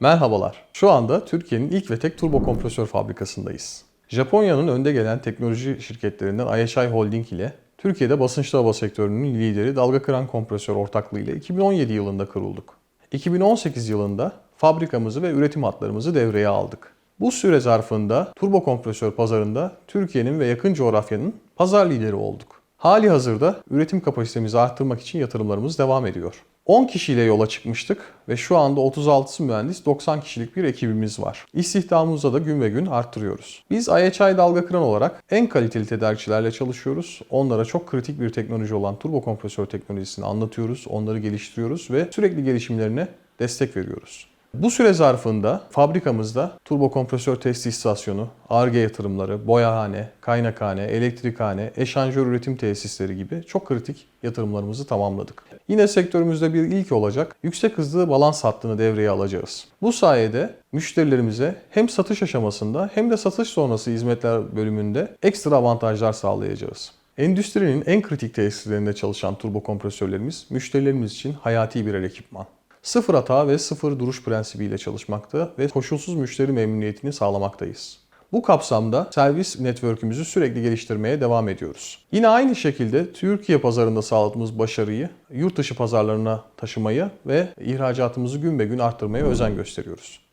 Merhabalar. Şu anda Türkiye'nin ilk ve tek turbo kompresör fabrikasındayız. Japonya'nın önde gelen teknoloji şirketlerinden IHI Holding ile Türkiye'de basınçlı hava sektörünün lideri dalga kıran kompresör ortaklığı ile 2017 yılında kurulduk. 2018 yılında fabrikamızı ve üretim hatlarımızı devreye aldık. Bu süre zarfında turbo kompresör pazarında Türkiye'nin ve yakın coğrafyanın pazar lideri olduk. Hali hazırda üretim kapasitemizi arttırmak için yatırımlarımız devam ediyor. 10 kişiyle yola çıkmıştık ve şu anda 36 mühendis 90 kişilik bir ekibimiz var. İstihdamımızı da gün ve gün arttırıyoruz. Biz IHI dalga kıran olarak en kaliteli tedarikçilerle çalışıyoruz. Onlara çok kritik bir teknoloji olan turbo kompresör teknolojisini anlatıyoruz, onları geliştiriyoruz ve sürekli gelişimlerine destek veriyoruz. Bu süre zarfında fabrikamızda turbo kompresör test istasyonu, ARGE yatırımları, boyahane, kaynakhane, elektrikhane, eşanjör üretim tesisleri gibi çok kritik yatırımlarımızı tamamladık. Yine sektörümüzde bir ilk olacak yüksek hızlı balans hattını devreye alacağız. Bu sayede müşterilerimize hem satış aşamasında hem de satış sonrası hizmetler bölümünde ekstra avantajlar sağlayacağız. Endüstrinin en kritik tesislerinde çalışan turbo kompresörlerimiz müşterilerimiz için hayati birer ekipman. Sıfır hata ve sıfır duruş prensibiyle çalışmakta ve koşulsuz müşteri memnuniyetini sağlamaktayız. Bu kapsamda servis network'ümüzü sürekli geliştirmeye devam ediyoruz. Yine aynı şekilde Türkiye pazarında sağladığımız başarıyı yurt dışı pazarlarına taşımaya ve ihracatımızı gün be gün arttırmaya özen gösteriyoruz.